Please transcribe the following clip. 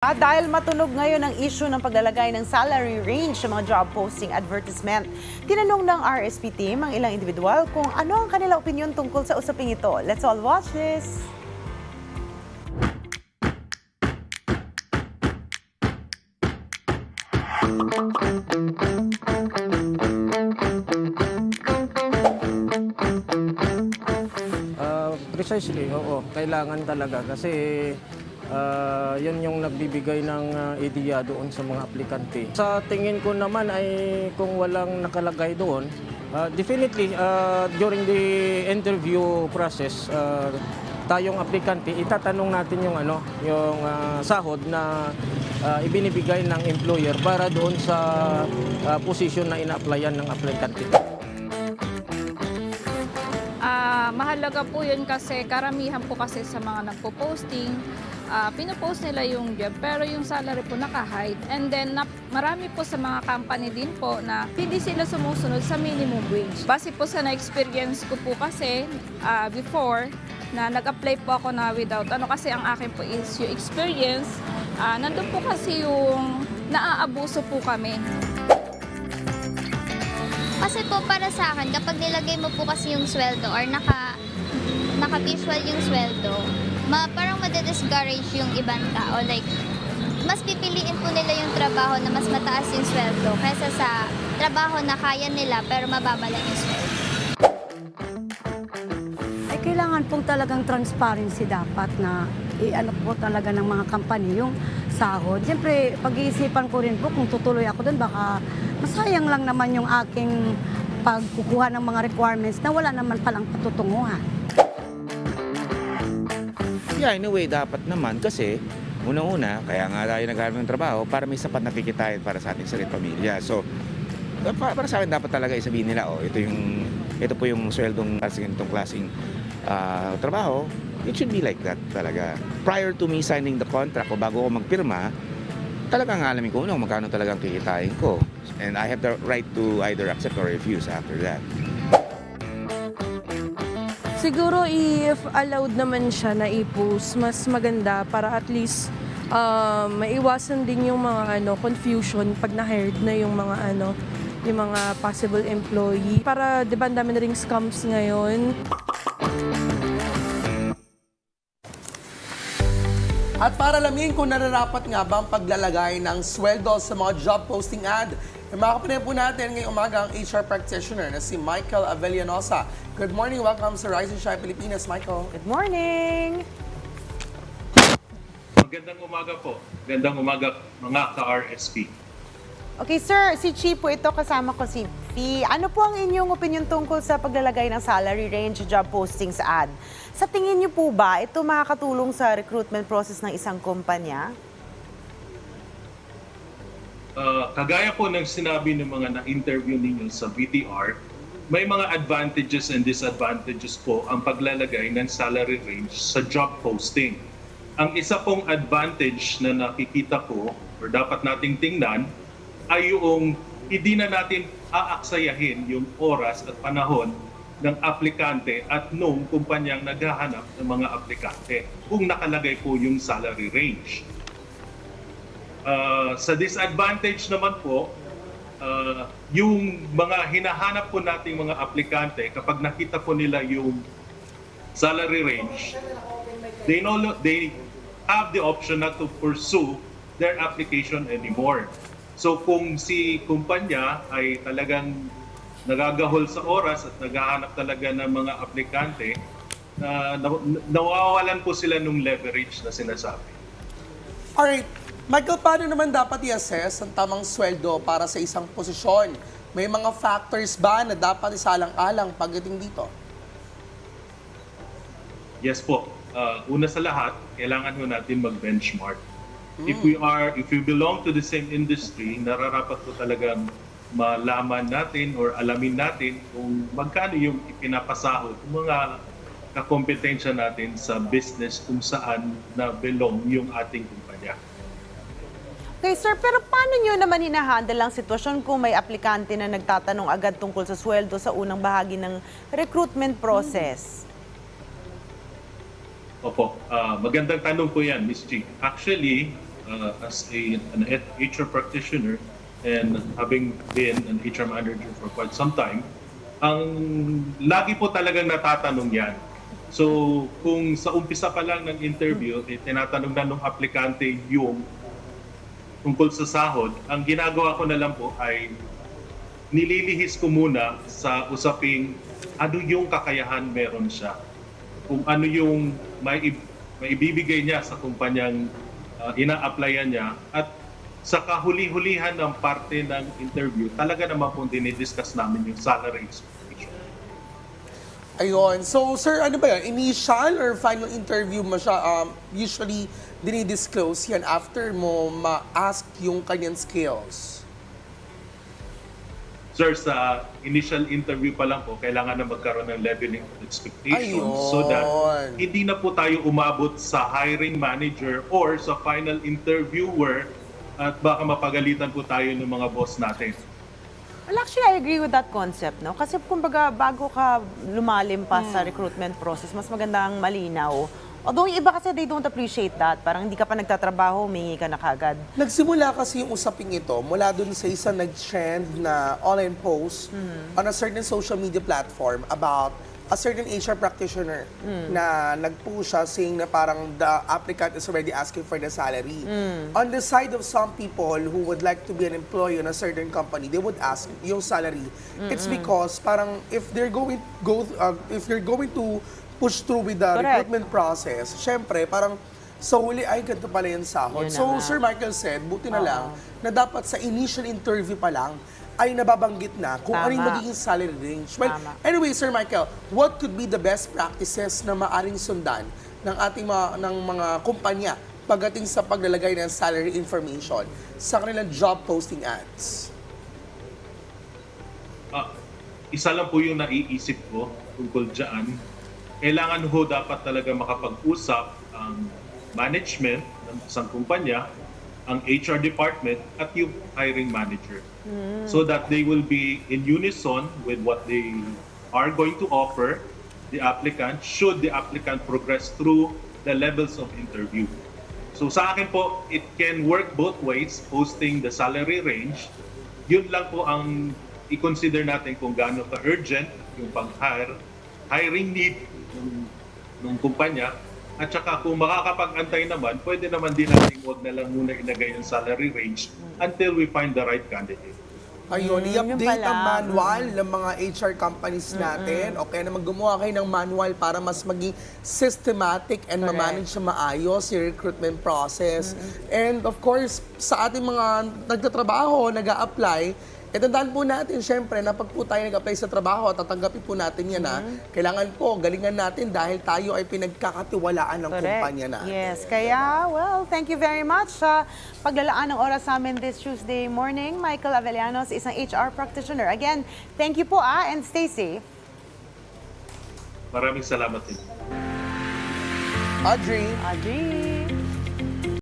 At dahil matunog ngayon ang issue ng paglalagay ng salary range sa mga job posting advertisement, tinanong ng RSP team ang ilang individual kung ano ang kanila opinion tungkol sa usaping ito. Let's all watch this! Ah, precisely, oo. Kailangan talaga kasi ah, yan yung nagbibigay ng ah, ideya doon sa mga aplikante. Sa tingin ko naman ay kung walang nakalagay doon, ah, definitely ah, during the interview process, ah, tayong aplikante, itatanong natin yung ano, yung ah, sahod na ah, ibinibigay ng employer para doon sa ah, position na ina-applyan ng aplikante. Ah, mahalaga po yun kasi karamihan po kasi sa mga nagpo-posting, ah, pinopost nila yung job pero yung salary po naka-hide. And then na, marami po sa mga company din po na hindi sila sumusunod sa minimum wage. Base po sa na-experience ko po kasi ah, before na nag-apply po ako na without ano kasi ang akin po is yung experience. ah, nandun po kasi yung naaabuso po kami. Kasi po para sa akin, kapag nilagay mo po kasi yung sweldo or naka, naka-visual yung sweldo, ma, parang madidiscourage yung ibang tao. Like, mas pipiliin po nila yung trabaho na mas mataas yung sweldo kaysa sa trabaho na kaya nila pero mababa lang yung sweldo. ay kailangan pong talagang transparency dapat na i-ano po talaga ng mga company yung sahod. Siyempre, pag-iisipan ko rin po kung tutuloy ako doon, baka masayang lang naman yung aking pagkukuha ng mga requirements na wala naman palang patutunguhan. Yeah, in a way, dapat naman kasi unang-una, kaya nga tayo naghanap ng trabaho para may sapat na kikitain para sa ating sarili pamilya. So, pa- para sa akin dapat talaga isabihin nila, oh, ito yung ito po yung sweldong sa ganitong klaseng ah, trabaho. It should be like that talaga. Prior to me signing the contract o bago ako magpirma, talagang alamin ko unang magkano talagang kikitain ko. And I have the right to either accept or refuse after that. Siguro if allowed naman siya na i-post, mas maganda para at least um, maiwasan din yung mga ano confusion pag na-hired na yung mga ano yung mga possible employee. Para 'di ba dami na ring scams ngayon. At para alamin kung nararapat nga ba ang paglalagay ng sweldo sa mga job posting ad, makakapanay po natin ngayong umaga ang HR practitioner na si Michael Avellanosa. Good morning, welcome sa Rise and Shine Pilipinas, Michael. Good morning! Magandang umaga po. Magandang umaga mga ka-RSP. Okay sir, si Chi po ito, kasama ko si Fee. Ano po ang inyong opinion tungkol sa paglalagay ng salary range job posting sa ad? Sa tingin niyo po ba ito makakatulong sa recruitment process ng isang kumpanya? Uh, kagaya po ng sinabi ng mga na-interview ninyo sa VTR, may mga advantages and disadvantages po ang paglalagay ng salary range sa job posting. Ang isa pong advantage na nakikita ko or dapat nating tingnan ay yung hindi na natin aaksayahin yung oras at panahon ng aplikante at nung kumpanyang naghahanap ng mga aplikante kung nakalagay po yung salary range. Uh, sa disadvantage naman po, uh, yung mga hinahanap po nating mga aplikante, kapag nakita po nila yung salary range, they, no, they have the option not to pursue their application anymore. So kung si kumpanya ay talagang nagagahol sa oras at naghahanap talaga ng mga aplikante, na na- nawawalan po sila ng leverage na sinasabi. Alright, Michael, paano naman dapat i-assess ang tamang sweldo para sa isang posisyon? May mga factors ba na dapat isalang-alang pagdating dito? Yes po. Uh, una sa lahat, kailangan ho natin mag-benchmark. If we are, if we belong to the same industry, nararapat po talagang malaman natin or alamin natin kung magkano yung ipinapasahod ng mga kakompetensya natin sa business kung saan na belong yung ating kumpanya. Okay, sir, pero paano nyo naman hinahandle ang sitwasyon kung may aplikante na nagtatanong agad tungkol sa sweldo sa unang bahagi ng recruitment process? Opo, ah, magandang tanong po yan, Miss G. Actually, uh, as a, an HR practitioner and having been an HR manager for quite some time, ang lagi po talagang natatanong yan. So, kung sa umpisa pa lang ng interview, eh, tinatanong na nung aplikante yung tungkol sa sahod, ang ginagawa ko na lang po ay nililihis ko muna sa usaping ano yung kakayahan meron siya. Kung ano yung may, may ibibigay niya sa kumpanyang uh, ina-applyan niya at sa kahuli-hulihan ng parte ng interview, talaga naman po dinidiscuss namin yung salary expectation. Ayun. So, sir, ano ba yan? Initial or final interview mo siya? Um, usually, dinidisclose yan after mo ma-ask yung kanyang skills. Sir, sa initial interview pa lang po, kailangan na magkaroon ng leveling of expectations so that Ayun. hindi na po tayo umabot sa hiring manager or sa final interviewer at baka mapagalitan po tayo ng mga boss natin. Well, actually, I agree with that concept, no? Kasi kumbaga, bago ka lumalim pa sa recruitment process, mas maganda ang malinaw. Although yung iba kasi they don't appreciate that. Parang hindi ka pa nagtatrabaho, humingi ka na kagad. Nagsimula kasi yung usaping ito mula dun sa isang nag-trend na online post on a certain social media platform about a certain HR practitioner na nag-post siya saying na parang the applicant is already asking for the salary. On the side of some people who would like to be an employee in a certain company, they would ask yung salary. It's because parang if they're going go uh, if you're going to push through with the Correct. recruitment process, syempre parang sa huli ay ganito pala yung sahod. Yun na So nga. Sir Michael said, buti na lang na dapat sa initial interview pa lang ay nababanggit na kung ano yung Tama. magiging salary range. Well, Tama. anyway, Sir Michael, what could be the best practices na maaring sundan ng ating mga, ng mga kumpanya pagdating sa paglalagay ng salary information sa kanilang job posting ads? Ah, isa lang po yung naiisip ko tungkol dyan. Kailangan ho dapat talaga makapag-usap ang management ng isang kumpanya, ang HR department, at yung hiring manager. So that they will be in unison with what they are going to offer the applicant should the applicant progress through the levels of interview. So sa akin po, it can work both ways, posting the salary range. Yun lang po ang i-consider natin kung gaano ka-urgent yung pang-hire, hiring need ng, ng kumpanya. At saka kung makakapag-antay naman, pwede naman din natin huwag na lang muna inagay yung salary range until we find the right candidate. Ayun, Mm, yun i-update ang manual ng mga HR companies natin. O kaya naman gumawa kayo ng manual para mas maging systematic and Correct. ma-manage na maayos yung recruitment process. And of course, sa ating mga nagtatrabaho, nag apply eh tandaan po natin, syempre, na pag po tayo nag-apply sa trabaho, tatanggapin po natin yan, ha? Kailangan po, galingan natin dahil tayo ay pinagkakatiwalaan ng Correct. kumpanya natin. Yes, kaya, well, thank you very much sa paglalaan ng oras sa amin this Tuesday morning. Michael Avellanos, isang HR practitioner. Again, thank you po ah, and stay safe. Maraming salamat din. Audrey? Audrey.